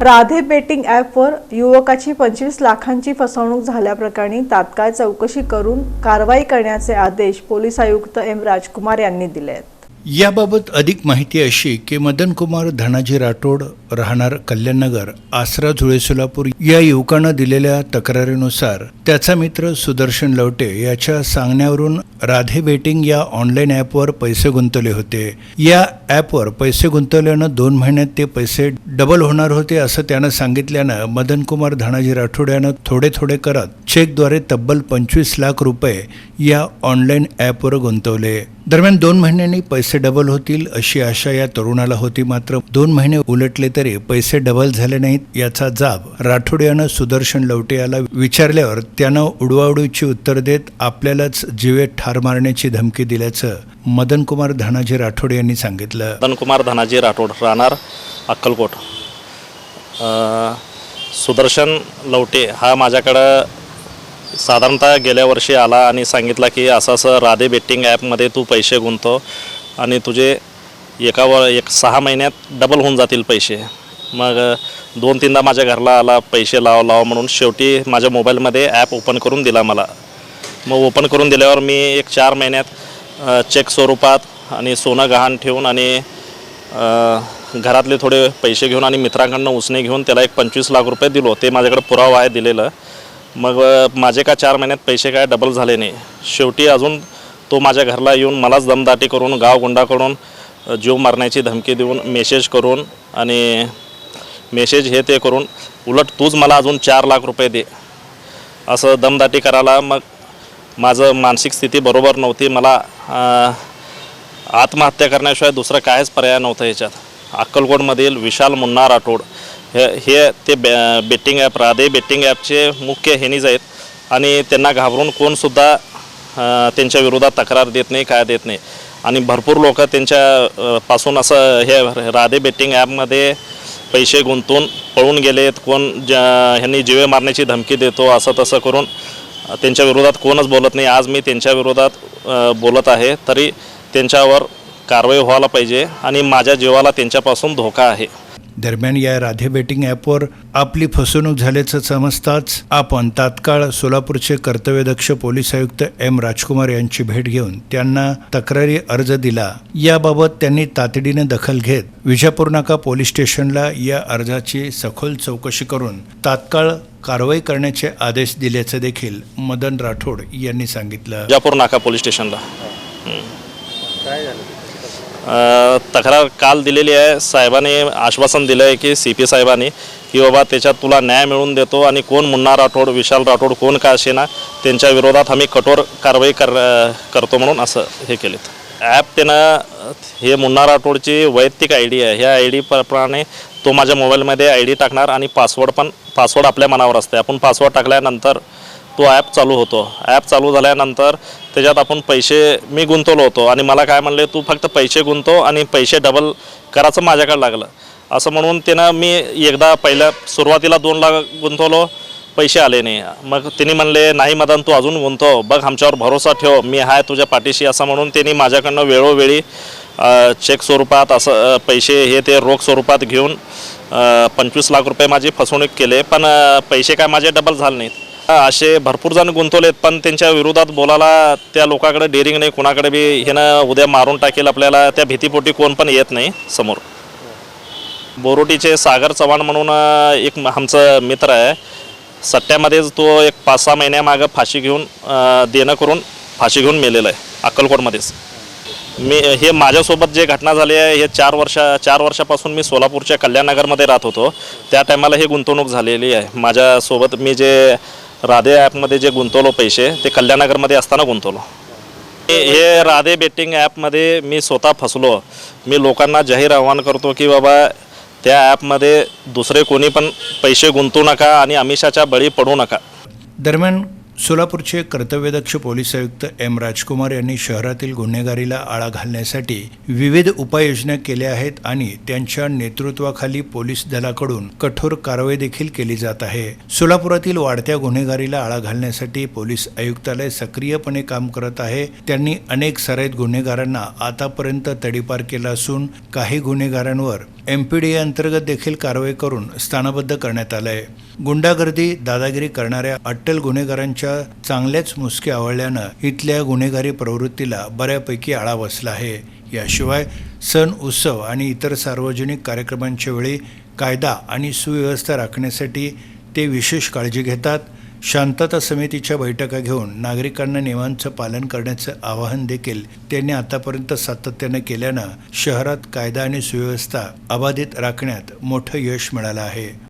Radhe betting ॲपवर युवकाची पंचवीस लाखांची फसवणूक झाल्याप्रकरणी तात्काळ चौकशी करून कारवाई करण्याचे आदेश पोलीस आयुक्त एम राजकुमार यांनी दिले आहेत. याबाबत अधिक माहिती अशी की मदन कुमार धनाजी राठोड राहणार कल्याणनगर आसरा जुळे सोलापूर या युवकानं दिलेल्या तक्रारीनुसार त्याचा मित्र सुदर्शन लवटे याच्या सांगण्यावरून राधे बेटिंग या ऑनलाईन ॲपवर पैसे गुंतवले होते. या ॲपवर पैसे गुंतवल्यानं दोन महिन्यात ते पैसे डबल होणार होते असं त्यानं सांगितल्यानं मदन कुमार धनाजी राठोड यानं थोडे थोडे करत चेकद्वारे तब्बल पंचवीस लाख रुपये या ऑनलाईन ॲपवर गुंतवले. दरम्यान दोन महिन्यांनी पैसे डबल होतील अशी आशा या तरुणाला होती मात्र दोन महिने उलटले तरी पैसे डबल झाले नाहीत याचा जाब राठोड यानं सुदर्शन लवटे याला विचारल्यावर त्यानं उडवाउडीची उत्तर देत आपल्यालाच जीवे ठार मारण्याची धमकी दिल्याचं मदन कुमार धनाजी राठोड यांनी सांगितलं. मदन कुमार धनाजी राठोड राहणार अक्कलकोट. सुदर्शन लवटे हा माझ्याकडं साधारणतः गेल्या वर्षी आला आणि सांगितला की असं असं राधे बेटिंग ॲपमध्ये तू पैसे गुंतव आणि तुझे एका व एक सहा महिन्यात डबल होऊन जातील पैसे. मग दोन तीनदा माझ्या घरला आला पैसे लाव लाव म्हणून शेवटी माझ्या मोबाईलमध्ये ॲप ओपन करून दिला मला. मग ओपन करून दिल्यावर मी एक चार महिन्यात चेक स्वरूपात आणि सोनं गहाण ठेवून आणि घरातले थोडे पैसे घेऊन आणि मित्रांकडनं उसने घेऊन त्याला एक पंचवीस लाख रुपये दिलो. ते माझ्याकडे पुरावा आहे दिलेलं. मग माझे का चार महिन्यात पैसे काय डबल झाले नाही. शेवटी अजून तो माझ्या घरला येऊन मलाच दमदाटी करून गावगुंडाकडून करून जीव मारण्याची धमकी देऊन मेसेज करून आणि मेसेज हे ते करून उलट तूच मला अजून चार लाख रुपये दे. असं दमदाटी करायला मग माझं मानसिक स्थिती बरोबर नव्हती. मला आत्महत्या करण्याशिवाय दुसरं काहीच पर्याय नव्हतं याच्यात अक्कलकोटमधील विशाल मुन्ना राठोड हे हे ते बे बेटिंग ॲप राधे बेटिंग ॲपचे मुख्य हेनीज आहेत आणि त्यांना घाबरून कोणसुद्धा त्यांच्या विरोधात तक्रार देत नाही काय देत नाही. आणि भरपूर लोक त्यांच्या पासून असं हे राधे बेटिंग ॲपमध्ये पैसे गुंतून पळून गेलेत. कोण ज्या ह्यांनी जीवे मारण्याची धमकी देतो असं तसं करून त्यांच्या विरोधात कोणच बोलत नाही. आज मी त्यांच्या विरोधात बोलत आहे. तरी त्यांच्यावर कारवाई व्हायला पाहिजे आणि माझ्या जीवाला त्यांच्यापासून धोका आहे. दरम्यान या राधे बेटिंग ॲपवर आपली फसवणूक झाल्याचं समजताच आपण तात्काळ सोलापूरचे कर्तव्यदक्ष पोलीस आयुक्त एम राजकुमार यांची भेट घेऊन त्यांना तक्रारी अर्ज दिला. याबाबत त्यांनी तातडीने दखल घेत विजापूर नाका पोलीस स्टेशनला या अर्जाची सखोल चौकशी करून तात्काळ कारवाई करण्याचे आदेश दिल्याचं देखील मदन राठोड यांनी सांगितलं. विजापूर नाका पोलीस स्टेशनला. अ, तक्रार काल दिलेली आहे. साहेबांनी आश्वासन दिलं आहे की सी पी साहेबांनी की बाबा त्याच्यात तुला न्याय मिळवून देतो आणि कोण मुन्ना राठोड विशाल राठोड कोण का असेना त्यांच्या विरोधात आम्ही कठोर कारवाई कर करतो म्हणून असं हे केलेत. ॲप त्यानं हे मुन्ना राठोडची वैयक्तिक आय डी आहे. ह्या आय डी प्रमाणे तो माझ्या मोबाईलमध्ये आय डी टाकणार आणि पासवर्ड पण पासवर्ड आपल्या मनावर असते. आपण पासवर्ड टाकल्यानंतर तो ॲप चालू होतो. ॲप चालू झाल्यानंतर त्याच्यात आपण पैसे मी गुंतवलो होतो आणि मला काय म्हणले तू फक्त पैसे गुंतव आणि पैसे डबल करायचं माझ्याकडे लागलं. असं म्हणून त्यानं मी एकदा पहिल्या सुरुवातीला दोन लाख गुंतवलो पैसे आले नाही. मग तिने म्हणले नाही मदन तू अजून गुंतव. बघ आमच्यावर भरोसा ठेव. मी आहे तुझ्या पाठीशी. असं म्हणून त्यांनी माझ्याकडनं वेळोवेळी चेक स्वरूपात असं पैसे हे ते रोख स्वरूपात घेऊन पंचवीस लाख रुपये माझी फसवणूक केले. पण पैसे काय माझे डबल झाले नाहीत. असे भरपूर जण आहेत पण त्यांच्या विरोधात बोलायला त्या लोकांकडे डेअरिंग नाही कोणाकडे बी ह्यानं उद्या मारून टाकेल आपल्याला त्या भीतीपोटी कोण पण येत नाही समोर. बोरोटीचे सागर चव्हाण म्हणून एक म- आमचं मित्र आहे. सट्ट्यामध्येच तो एक पाच सहा महिन्यामागं फाशी घेऊन देणं करून फाशी घेऊन मेलेलं आहे अक्कलकोटमध्येच. मी हे माझ्यासोबत जे घटना झाली आहे हे चार वर्षा चार वर्षापासून मी सोलापूरच्या कल्याणनगरमध्ये राहत होतो. त्या टायमाला हे गुंतवणूक झालेली आहे. माझ्यासोबत मी जे राधे ॲपमध्ये जे गुंतवलो पैसे ते कल्याणनगरमध्ये असताना गुंतवलो. हे- राधे बेटिंग ॲपमध्ये मी स्वतः फसलो. मी लोकांना जाहीर आव्हान करतो की बाबा त्या ॲपमध्ये दुसरे कोणी पण पैसे गुंतवू नका आणि अमिषाच्या बळी पडू नका. दरम्यान सोलापूरचे कर्तव्यदक्ष पोलीस आयुक्त एम राजकुमार यांनी शहरातील गुन्हेगारीला आळा घालण्यासाठी विविध उपाययोजना केल्या आहेत आणि त्यांच्या नेतृत्वाखाली पोलीस दलाकडून कठोर कारवाई देखील केली जात आहे. सोलापुरातील वाढत्या गुन्हेगारीला आळा घालण्यासाठी पोलीस आयुक्तालय सक्रियपणे काम करत आहे. त्यांनी अनेक सराईत गुन्हेगारांना आतापर्यंत तडीपार केला असून काही गुन्हेगारांवर एम पी डी अंतर्गत देखील कारवाई करून स्थानबद्ध करण्यात आलं आहे. गुंडागर्दी दादागिरी करणाऱ्या अट्टल गुन्हेगारांच्या चांगल्याच मुसके आवळल्यानं इथल्या गुन्हेगारी प्रवृत्तीला बऱ्यापैकी आळा बसला आहे. याशिवाय सण उत्सव आणि इतर सार्वजनिक कार्यक्रमांच्या वेळी कायदा आणि सुव्यवस्था राखण्यासाठी ते विशेष काळजी घेतात. शांतता समितीच्या बैठका घेऊन नागरिकांना नियमांचं पालन करण्याचं आवाहन देखील त्यांनी आतापर्यंत सातत्यानं केल्यानं शहरात कायदा आणि सुव्यवस्था अबाधित राखण्यात मोठं यश मिळालं आहे.